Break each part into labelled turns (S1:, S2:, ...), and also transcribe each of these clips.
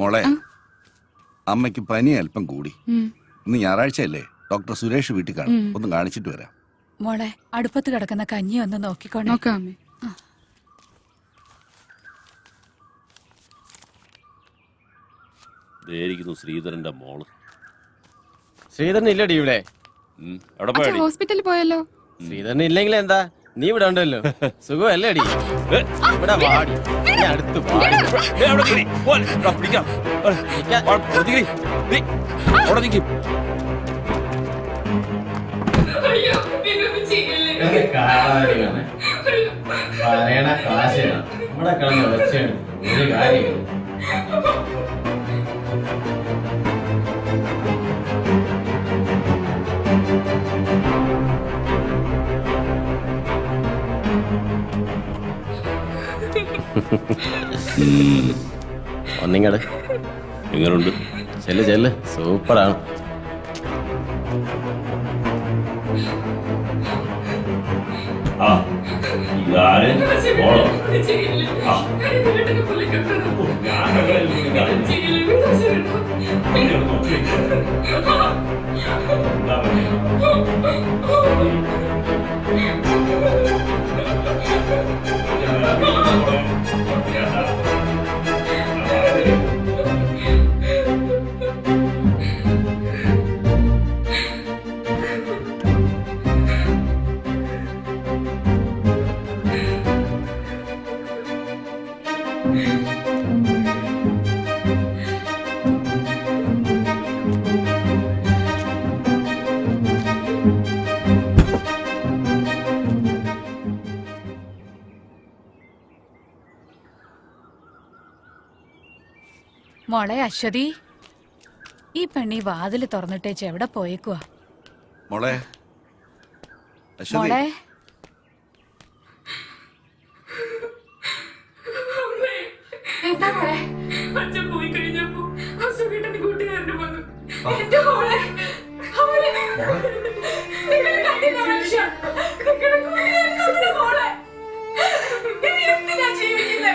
S1: മോളെ അമ്മയ്ക്ക് പനി അല്പം കൂടി. ഇന്ന് ഞായറാഴ്ചയല്ലേ? ഡോക്ടർ സുരേഷ് വീട്ടിൽ കാണും. ഒന്ന് കാണിച്ചിട്ട് വരാം.
S2: മോളെ അടുപ്പത്ത് കിടക്കുന്ന കഞ്ഞി ഒന്ന് നോക്കിക്കോണേ.
S3: നോക്കാം അമ്മേ.
S4: ഇതായിരിക്കുന്നു ശ്രീധരന്റെ മോൾ.
S5: ശ്രീധരൻ ഇല്ലടി ഇവിടെ.
S3: ഹോസ്പിറ്റലിൽ പോയല്ലോ.
S5: ശ്രീധരൻ ഇല്ലെങ്കിൽ എന്താ നീ ഇവിടെ ഉണ്ടല്ലോ. സുഖമല്ലേ അടി ഇവിടെ വാടി. നീ അടുത്ത്. പറയണ കാശാണ് നമ്മുടെ കിടന്ന് വെച്ചാണ് ഒരു കാര്യം ഒന്നിങ്ങട്
S4: നിങ്ങളുണ്ട്.
S5: ചെല്ല് ചെല്ല്. സൂപ്പറാണ്.
S4: ആ ഇതാരെ ഓളോ? ആ. ഞാനൊക്കെ
S2: മോളെ അശ്വതി. ഈ പെണ്ണി വാതിൽ തുറന്നിട്ടേച്ച് എവിടെ പോയേക്കുവാ?
S1: മോളെ.
S2: മോളെ.
S6: എന്താ മോളെ? അച്ഛൻ പോയി കഴിഞ്ഞപ്പോ ആ കൂട്ടുകാരന് വന്നു. എന്റെ മോളെ? അവർ നിങ്ങൾ കണ്ടില്ല മനുഷ്യ. നിങ്ങളുടെ കൂട്ടുകാരൻ നമ്മുടെ മോളെ. ഇനി എന്തിനാ ജീവിക്കുന്നത്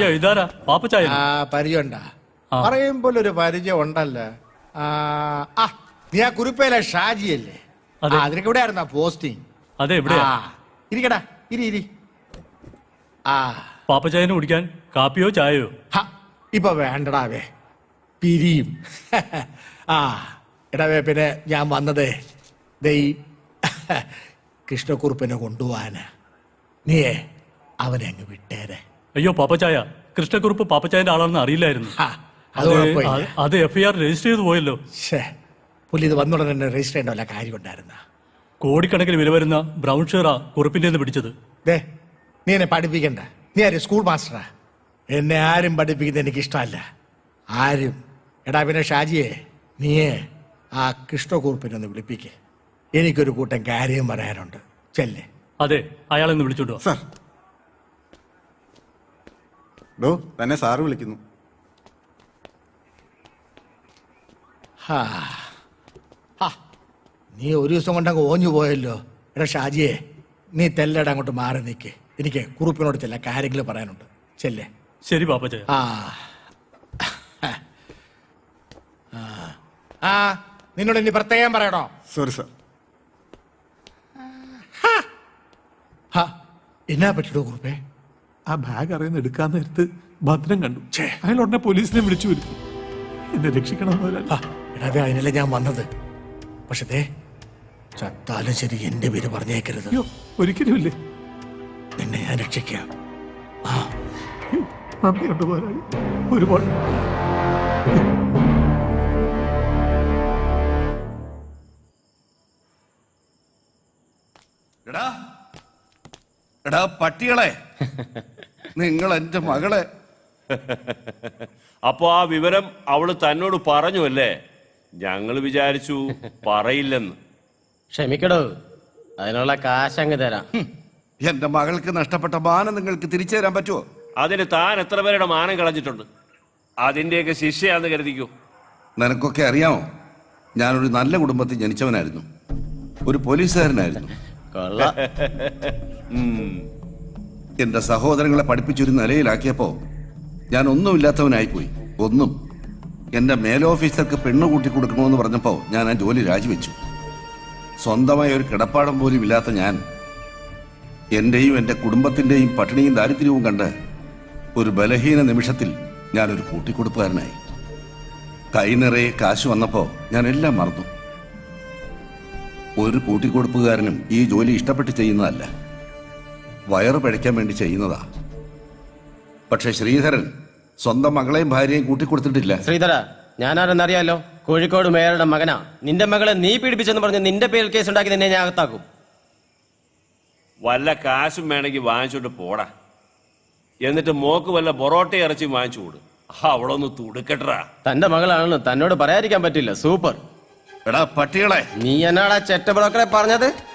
S7: അയ്യോ ഇതാരാ പാപ്പച്ചായ
S8: ആ പരിജുണ്ടാ പറയും പോലെ ഒരു പരിചയം ഉണ്ടല്ലേ ആ ആ, നീ ആ കുറിപ്പയിലെ ഷാജിയല്ലേ?
S7: അതെ.
S8: അതിനൊക്കെ ഇവിടെ ആയിരുന്ന പോസ്റ്റിംഗ്
S7: അതെ ഇവിടെ
S8: ആ ഇരിക്കടാ ഇരി ഇരി. ആ.
S7: പാപ്പച്ചായന് കുടിക്കാൻ കാപ്പിയോ ചായയോ?
S8: ഹ, ഇപ്പൊ വേണ്ടടാവേ പിരിയും. ആ എടാവേ പിന്നെ ഞാൻ വന്നത് ദേ കൃഷ്ണക്കുറുപ്പിനെ കൊണ്ടുപോവാന്. നീയേ അവനെ അങ്ങ് വിട്ടേരെ.
S7: അയ്യോ പാപ്പച്ചായ. കൃഷ്ണക്കുറുപ്പ് പാപ്പച്ചായന്റെ ആളാണെന്ന് അറിയില്ലായിരുന്നു.
S8: അത് കുഴപ്പമില്ല.
S7: അത്- അത് എഫ് ഐ ആർ രജിസ്റ്റർ ചെയ്ത് പോയല്ലോ.
S8: ശ്ശേ, പുള്ളി ഇത് വന്നുടനെ തന്നെ രജിസ്റ്റർ ചെയ്യേണ്ട വല്ല കാര്യം ഉണ്ടായിരുന്ന?
S7: കോടിക്കണക്കിന് വില വരുന്ന ബ്രൗൺ ഷെയറാ കുറുപ്പിന്റെ പിടിച്ചത്.
S8: ദേ നീ എന്നെ പഠിപ്പിക്കണ്ട. നീ ആര്? സ്കൂൾ മാസ്റ്ററാ എന്നെ ആരും പഠിപ്പിക്കുന്നത് എനിക്ക് ഇഷ്ടമല്ല ആരും. എടാ പിന്നെ ഷാജിയെ നീയേ ആ കൃഷ്ണകുറുപ്പിനെ ഒന്ന് വിളിപ്പിക്ക്. എനിക്കൊരു കൂട്ടം കാര്യം പറയാനുണ്ട്. ചെല്ലേ.
S7: അതെ അയാളെന്ന് വിളിച്ചോണ്ടോ
S9: സാർ ഡോ തന്നെ സാറ് വിളിക്കുന്നു.
S8: ഹാ. ഹാ. നീ ഒരു ദിവസം കൊണ്ടങ്ങ് ഓഞ്ഞു പോയല്ലോ. എടാ ഷാജിയെ നീ തെല്ലട അങ്ങോട്ട് മാറി നിൽക്ക് എനിക്ക് കുറുപ്പിനോട് ചില കാര്യങ്ങൾ പറയാനുണ്ട്. ചെല്ലേ.
S7: ശരി പാപ്പച്ചായ
S8: ആ. ആ. നിന്നോട് ഇനി പ്രത്യേകം പറയണോ?
S9: സോറി സാർ
S8: ഹാ. എന്നാ പറ്റിടോ കുറുപ്പേ?
S10: ആ ബാഗ് അറിയുന്ന എടുക്കാൻ നേരത്ത് ഭദ്രം കണ്ടു. അയാൾ ഉടനെ പോലീസിനെ വിളിച്ചു വരുത്തി. എന്നെ രക്ഷിക്കണം
S8: അതിനല്ലേ ഞാൻ വന്നത്. പക്ഷേ ദേ ചത്താലും ശരി എന്റെ പേര് പറഞ്ഞേക്കരുത്.
S10: ഒരിക്കലുമില്ലേ?
S8: നിന്നെ ഞാൻ രക്ഷിക്കാം. ആ.
S10: ഒരുപാട്.
S1: എടാ എടാ പട്ടികളെ. നിങ്ങൾ എന്റെ മകളെ.
S4: അപ്പൊ ആ വിവരം അവൾ തന്നോട് പറഞ്ഞു അല്ലേ? ഞങ്ങൾ വിചാരിച്ചു പറയില്ലെന്ന്.
S5: ക്ഷമിക്കടോ അതിനുള്ള കാശ് അങ്ങ് തരാം.
S1: എന്റെ മകൾക്ക് നഷ്ടപ്പെട്ട മാനം നിങ്ങൾക്ക് തിരിച്ചു തരാൻ പറ്റുമോ?
S4: അതിന് താൻ എത്ര പേരുടെ മാനം കളഞ്ഞിട്ടുണ്ട്? അതിന്റെയൊക്കെ ശിക്ഷയാന്ന് കരുതിക്കൂ.
S1: നിനക്കൊക്കെ അറിയാമോ? ഞാനൊരു നല്ല കുടുംബത്തിൽ ജനിച്ചവനായിരുന്നു. ഒരു പോലീസുകാരനായിരുന്നു.
S5: കൊള്ള.
S4: ഉം.
S1: എന്റെ സഹോദരങ്ങളെ പഠിപ്പിച്ചൊരു നിലയിലാക്കിയപ്പോ ഞാൻ ഒന്നുമില്ലാത്തവനായിപ്പോയി. ഒന്നും. എന്റെ മേലോഫീസർക്ക് പെണ്ണ് കൂട്ടി കൊടുക്കണമെന്ന് പറഞ്ഞപ്പോൾ ഞാൻ ആ ജോലി രാജിവെച്ചു. സ്വന്തമായ ഒരു കിടപ്പാടം പോലും ഇല്ലാത്ത ഞാൻ എന്റെയും എന്റെ കുടുംബത്തിന്റെയും പട്ടിണിയും ദാരിദ്ര്യവും കണ്ട് ഒരു ബലഹീന നിമിഷത്തിൽ ഞാനൊരു കൂട്ടിക്കൊടുപ്പുകാരനായി. കൈ നിറയെ കാശ് വന്നപ്പോൾ ഞാൻ എല്ലാം മറന്നു. ഒരു കൂട്ടിക്കൊടുപ്പുകാരനും ഈ ജോലി ഇഷ്ടപ്പെട്ട് ചെയ്യുന്നതല്ല. വയറ് പഴയ്ക്കാൻ വേണ്ടി ചെയ്യുന്നതാ. പക്ഷെ ശ്രീധരൻ സ്വന്തം മകളെയും ഭാര്യയും കൂട്ടിക്കൊടുത്തിട്ടില്ല.
S5: ശ്രീധര ഞാനാരെന്നറിയാലോ? കോഴിക്കോട് മേയറുടെ മകനാ. നിന്റെ മകളെ നീ പീഡിപ്പിച്ചെന്ന് പറഞ്ഞ് നിന്റെ പേരിൽ കേസ് ഉണ്ടാക്കി നിന്നെ ഞാൻ അകത്താക്കും.
S4: വല്ല കാശും വേണമെങ്കിൽ വാങ്ങിച്ചോണ്ട് പോടാ. എന്നിട്ട് മോക്ക് വല്ല പൊറോട്ട ഇറച്ചി വാങ്ങിച്ചു കൊടു. ഒന്ന് തുടുക്കട്ടാ
S5: തന്റെ മകളാണെന്ന് തന്നോട് പറയാതിരിക്കാൻ പറ്റില്ല. സൂപ്പർ.
S1: എടാ പട്ടികളെ.
S5: നീ എന്നാടാ ചെറ്റ ബ്രോക്കറെ പറഞ്ഞത്?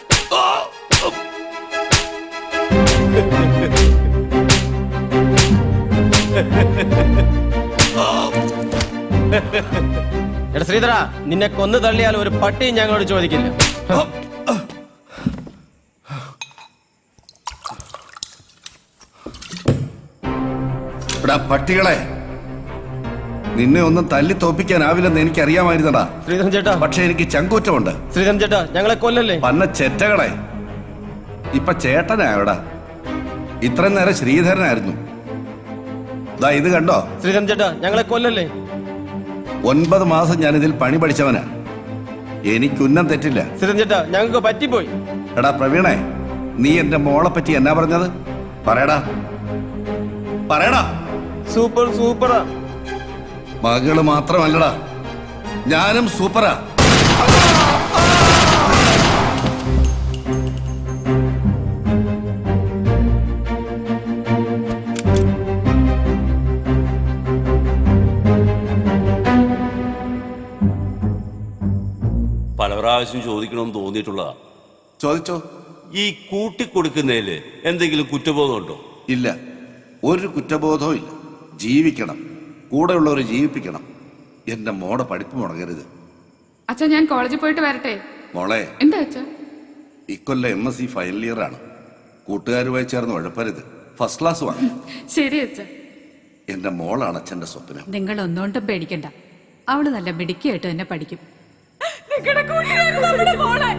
S5: എടാ ശ്രീധര നിന്നെ കൊന്നു തള്ളിയാൽ ഒരു പട്ടിയും ഞങ്ങളോട് ചോദിക്കില്ല.
S1: എടാ പട്ടികളെ നിന്നെ ഒന്നും തല്ലി തോപ്പിക്കാനാവില്ലെന്ന് എനിക്ക് അറിയാമായിരുന്നടാ
S5: ശ്രീധരൻ ചേട്ടാ.
S1: പക്ഷെ എനിക്ക് ചങ്കൂറ്റമുണ്ട്.
S5: ശ്രീധരൻ ചേട്ടാ ഞങ്ങളെ കൊല്ലല്ലേ?
S1: പന്ന ചെറ്റകളെ. ഇപ്പൊ ചേട്ടനായോടാ. ഇത്രയും നേരം ശ്രീധരനായിരുന്നു. ദാ ഇത് കണ്ടോ?
S5: ശ്രീരാം ചേട്ടാ ഞങ്ങളെ കൊല്ലല്ലേ?
S1: ഒൻപത് മാസം ഞാൻ ഇതിൽ പണി പഠിച്ചവനാ. എനിക്കുന്നം തെറ്റില്ല.
S5: ശ്രീരാം ചേട്ടാ ഞങ്ങൾക്ക് പറ്റിപ്പോയി.
S1: എടാ പ്രവീണേ നീ എന്റെ മോളെ പറ്റി എന്നാ പറഞ്ഞത്? പറയടാ. പറയടാ.
S5: സൂപ്പർ സൂപ്പറാ.
S1: മകൾ മാത്രമല്ലടാ. ഞാനും സൂപ്പറാ.
S4: പല പ്രാവശ്യം ചോദിക്കണമെന്ന് തോന്നിയിട്ടുള്ളതാ.
S1: ചോദിച്ചോ?
S4: ഈ കൂട്ടിക്കൊടുക്കുന്നതിൽ എന്തെങ്കിലും കുറ്റബോധമുണ്ടോ?
S1: ഇല്ല. ഒരു കുറ്റബോധവും ഇല്ല. ജീവിക്കണം. കൂടെയുള്ളവരെ ജീവിപ്പിക്കണം. എന്റെ മോടെ പഠിപ്പ് മുടങ്ങരുത്.
S6: അച്ഛാ ഞാൻ കോളേജിൽ പോയിട്ട് വരട്ടെ?
S1: മോളെ.
S6: എന്താ അച്ഛാ?
S1: ഇക്കൊല്ലം M S C final year ആണ്. കൂട്ടുകാരുമായി ചേർന്ന് ഉഴപ്പരുത് ഫസ്റ്റ് ക്ലാസ് വാങ്ങി
S6: ശരി അച്ഛാ.
S1: എന്റെ മോളാണ് അച്ഛന്റെ സ്വപ്നം.
S2: നിങ്ങൾ ഒന്നുകൊണ്ടും പേടിക്കണ്ട. അവൾ നല്ല മിടുക്കിയായിട്ട് തന്നെ പഠിക്കും.
S6: കൂട്ടുകാരി നമ്മുടെ മോളെ.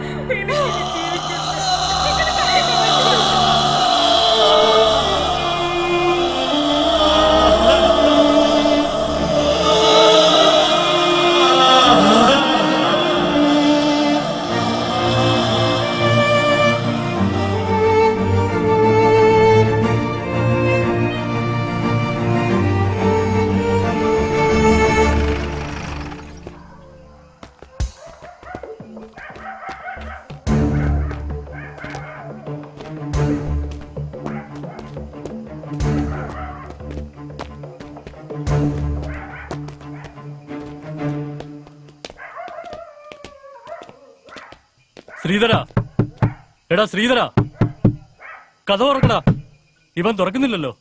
S7: ശ്രീധര. എടാ ശ്രീധര. കഥ തുറക്കടാ. ഇവൻ തുറക്കുന്നില്ലല്ലോ.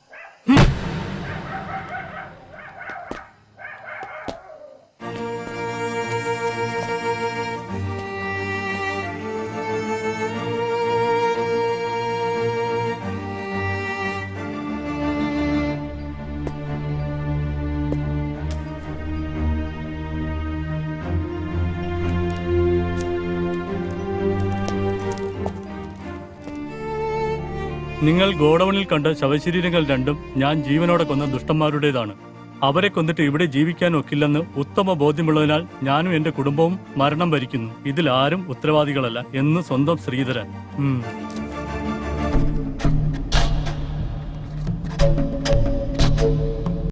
S7: നിങ്ങൾ ഗോഡൌണിൽ കണ്ട ശവശരീരങ്ങൾ രണ്ടും ഞാൻ ജീവനോടെ കൊന്ന ദുഷ്ടന്മാരുടേതാണ്. അവരെ കൊന്നിട്ട് ഇവിടെ ജീവിക്കാൻ ഒക്കില്ലെന്ന് ഉത്തമ ബോധ്യമുള്ളതിനാൽ ഞാനും എന്റെ കുടുംബവും മരണം ഭരിക്കുന്നു. ഇതിൽ ആരും ഉത്തരവാദികളല്ല എന്ന് സ്വന്തം ശ്രീധരൻ.